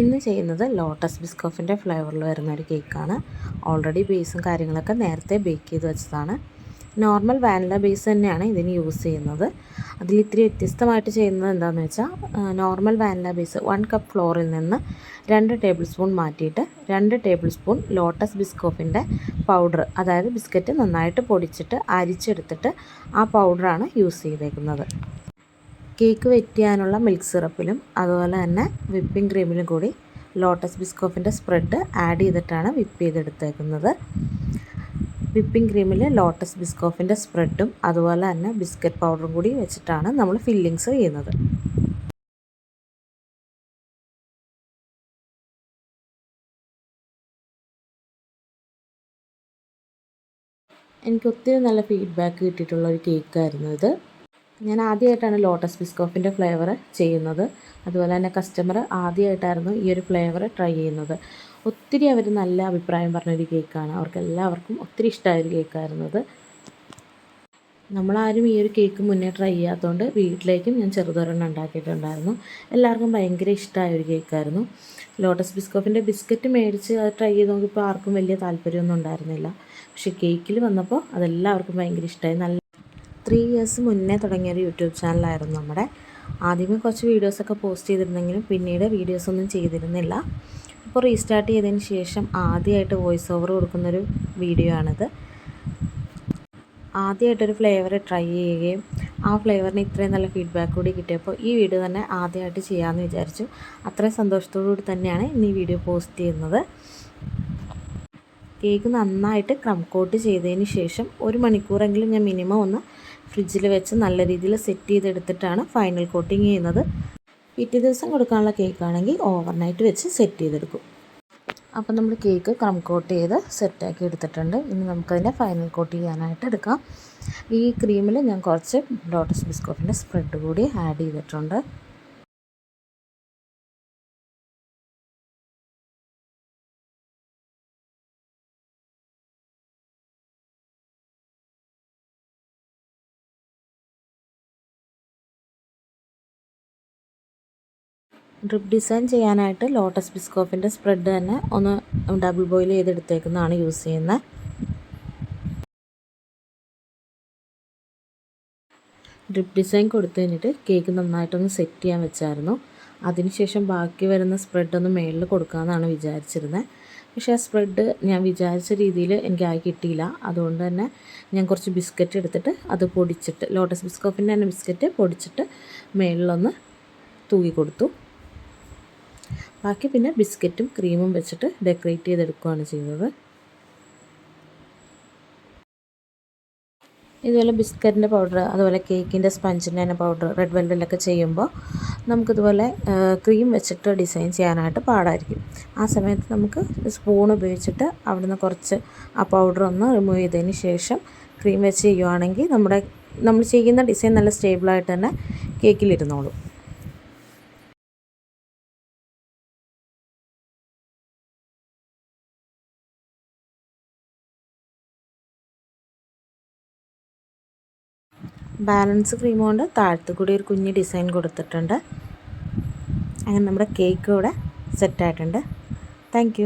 ഇന്ന് ചെയ്യുന്നത് ലോട്ടസ് ബിസ്കോഫിന്റെ ഫ്ലേവറിൽ വരുന്ന ഒരു കേക്കാണ്. ഓൾറെഡി ബേസും കാര്യങ്ങളൊക്കെ നേരത്തെ ബേക്ക് ചെയ്ത് വെച്ചതാണ്. നോർമൽ വാനില ബേസ് തന്നെയാണ് ഇതിന് യൂസ് ചെയ്യുന്നത്. അതിൽ ഇത്തിരി വ്യത്യസ്തമായിട്ട് ചെയ്യുന്നത് എന്താണെന്ന് വെച്ചാൽ normal vanilla base one cup ഫ്ലോറിൽ നിന്ന് രണ്ട് ടേബിൾ സ്പൂൺ മാറ്റിയിട്ട് രണ്ട് ടേബിൾ സ്പൂൺ ലോട്ടസ് ബിസ്കോഫിന്റെ പൗഡർ അതായത് ബിസ്ക്കറ്റ് നന്നായിട്ട് പൊടിച്ചിട്ട് അരിച്ചെടുത്തിട്ട് ആ പൗഡറാണ് യൂസ് ചെയ്തേക്കുന്നത്. കേക്ക് വെറ്റ് ചെയ്യാനുള്ള മിൽക്ക് സിറപ്പിലും അതുപോലെ തന്നെ വിപ്പിംഗ് ക്രീമിലും കൂടി ലോട്ടസ് ബിസ്കോഫിന്റെ സ്പ്രെഡ് ആഡ് ചെയ്തിട്ടാണ് വിപ്പ് ചെയ്തെടുത്തേക്കുന്നത്. വിപ്പിംഗ് ക്രീമിൽ ലോട്ടസ് ബിസ്കോഫിന്റെ സ്പ്രെഡും അതുപോലെ തന്നെ ബിസ്ക്കറ്റ് പൗഡറും കൂടി വെച്ചിട്ടാണ് നമ്മൾ ഫില്ലിങ്സ് ചെയ്യുന്നത്. എനിക്ക് ഒത്തിരി നല്ല ഫീഡ്ബാക്ക് കിട്ടിയിട്ടുള്ള ഒരു കേക്കായിരുന്നു ഇത്. ഞാൻ ആദ്യമായിട്ടാണ് ലോട്ടസ് ബിസ്കോഫിന്റെ ഫ്ലേവർ ചെയ്യുന്നത്. അതുപോലെ തന്നെ കസ്റ്റമർ ആദ്യമായിട്ടായിരുന്നു ഈ ഒരു ഫ്ലേവർ ട്രൈ ചെയ്യുന്നത്. ഒത്തിരി അവർ നല്ല അഭിപ്രായം പറഞ്ഞൊരു കേക്കാണ് അവർക്ക് എല്ലാവർക്കും ഒത്തിരി ഇഷ്ടമായൊരു കേക്കായിരുന്നത് നമ്മളാരും ഈ ഒരു കേക്ക് മുന്നേ ട്രൈ ചെയ്യാത്തതുകൊണ്ട് വീട്ടിലേക്കും ഞാൻ ചെറുതൊരെണ്ണം ഉണ്ടാക്കിയിട്ടുണ്ടായിരുന്നു. എല്ലാവർക്കും ഭയങ്കര ഇഷ്ടമായ ഒരു കേക്കായിരുന്നു ലോട്ടസ് ബിസ്കോഫിന്റെ ബിസ്ക്കറ്റ് മേടിച്ച് അത് ട്രൈ ചെയ്ത് നോക്കിയപ്പോൾ ആർക്കും വലിയ താല്പര്യമൊന്നും ഉണ്ടായിരുന്നില്ല. പക്ഷേ കേക്കിൽ വന്നപ്പോൾ അതെല്ലാവർക്കും ഭയങ്കര ഇഷ്ടമായി നല്ല ത്രീ ഇയേഴ്സ് മുന്നേ തുടങ്ങിയ ഒരു യൂട്യൂബ് ചാനലായിരുന്നു നമ്മുടെ. ആദ്യമേ കുറച്ച് വീഡിയോസൊക്കെ പോസ്റ്റ് ചെയ്തിരുന്നെങ്കിലും പിന്നീട് വീഡിയോസൊന്നും ചെയ്തിരുന്നില്ല. ഇപ്പോൾ റീസ്റ്റാർട്ട് ചെയ്തതിന് ശേഷം ആദ്യമായിട്ട് വോയിസ് ഓവർ കൊടുക്കുന്നൊരു വീഡിയോ ആണിത്. ആദ്യമായിട്ടൊരു ഫ്ലേവർ ട്രൈ ചെയ്യുകയും ആ ഫ്ലേവറിന് ഇത്രയും നല്ല ഫീഡ്ബാക്ക് കൂടി കിട്ടിയപ്പോൾ ഈ വീഡിയോ തന്നെ ആദ്യമായിട്ട് ചെയ്യാമെന്ന് വിചാരിച്ചു. അത്രയും സന്തോഷത്തോടു കൂടി തന്നെയാണ് ഇന്ന് ഈ വീഡിയോ പോസ്റ്റ് ചെയ്യുന്നത്. കേക്ക് നന്നായിട്ട് ക്രം കോട്ട് ചെയ്തതിന് ശേഷം ഒരു മണിക്കൂറെങ്കിലും ഞാൻ മിനിമം ഒന്ന് ഫ്രിഡ്ജിൽ വെച്ച് നല്ല രീതിയിൽ സെറ്റ് ചെയ്തെടുത്തിട്ടാണ് ഫൈനൽ കോട്ടിങ് ചെയ്യുന്നത്. പിറ്റേ ദിവസം കൊടുക്കാനുള്ള കേക്കാണെങ്കിൽ ഓവർനൈറ്റ് വെച്ച് സെറ്റ് ചെയ്തെടുക്കും. അപ്പോൾ നമ്മൾ കേക്ക് ക്രം കോട്ട് ചെയ്ത് സെറ്റാക്കി എടുത്തിട്ടുണ്ട്. ഇനി നമുക്കതിന്റെ ഫൈനൽ കോട്ട് ചെയ്യാനായിട്ട് എടുക്കാം. ഈ ക്രീമിൽ ഞാൻ കുറച്ച് ലോട്ടസ് ബിസ്ക്കോട്ടിന്റെ സ്പ്രെഡ് കൂടി ആഡ് ചെയ്തിട്ടുണ്ട്. ഡ്രിപ്പ് ഡിസൈൻ ചെയ്യാനായിട്ട് ലോട്ടസ് ബിസ്കോഫിന്റെ സ്പ്രെഡ് തന്നെ ഒന്ന് ഡബിൾ ബോയിൽ ചെയ്തെടുത്തേക്കുന്നതാണ് യൂസ് ചെയ്യുന്നത് ഡ്രിപ്പ് ഡിസൈൻ കൊടുത്തു കഴിഞ്ഞിട്ട് കേക്ക് നന്നായിട്ടൊന്ന് സെറ്റ് ചെയ്യാൻ വെച്ചായിരുന്നു. അതിനുശേഷം ബാക്കി വരുന്ന സ്പ്രെഡ് ഒന്ന് മേളിൽ കൊടുക്കാമെന്നാണ് വിചാരിച്ചിരുന്നത് പക്ഷേ ആ സ്പ്രെഡ് ഞാൻ വിചാരിച്ച രീതിയിൽ എനിക്കായി കിട്ടിയില്ല. അതുകൊണ്ട് തന്നെ ഞാൻ കുറച്ച് ബിസ്ക്കറ്റ് എടുത്തിട്ട് അത് പൊടിച്ചിട്ട് ലോട്ടസ് ബിസ്കോഫിന്റെ തന്നെ ബിസ്ക്കറ്റ് പൊടിച്ചിട്ട് മേളിലൊന്ന് തൂക്കി കൊടുത്തു ബാക്കി പിന്നെ ബിസ്ക്കറ്റും ക്രീമും വെച്ചിട്ട് ഡെക്കറേറ്റ് ചെയ്തെടുക്കുകയാണ് ചെയ്തത് ഇതുപോലെ ബിസ്ക്കറ്റിന്റെ പൗഡർ അതുപോലെ കേക്കിന്റെ സ്പഞ്ചിന്റെ തന്നെ പൗഡർ റെഡ് വെൽവെല്ലൊക്കെ ചെയ്യുമ്പോൾ നമുക്കിതുപോലെ ക്രീം വെച്ചിട്ട് ഡിസൈൻ ചെയ്യാനായിട്ട് പാടായിരിക്കും. ആ സമയത്ത് നമുക്ക് സ്പൂൺ ഉപയോഗിച്ചിട്ട് അവിടുന്ന് കുറച്ച് ആ പൗഡർ ഒന്ന് റിമൂവ് ചെയ്തതിന് ശേഷം ക്രീം വെച്ച് ചെയ്യുവാണെങ്കിൽ നമ്മുടെ നമ്മൾ ചെയ്യുന്ന ഡിസൈൻ നല്ല സ്റ്റേബിളായിട്ട് തന്നെ കേക്കിലിരുന്നോളും. ബാലൻസ് ക്രീം കൊണ്ട് താഴത്ത് കൂടി ഒരു കുഞ്ഞ് ഡിസൈൻ കൊടുത്തിട്ടുണ്ട്. അങ്ങനെ നമ്മുടെ കേക്ക് ഇവിടെ സെറ്റായിട്ടുണ്ട് താങ്ക്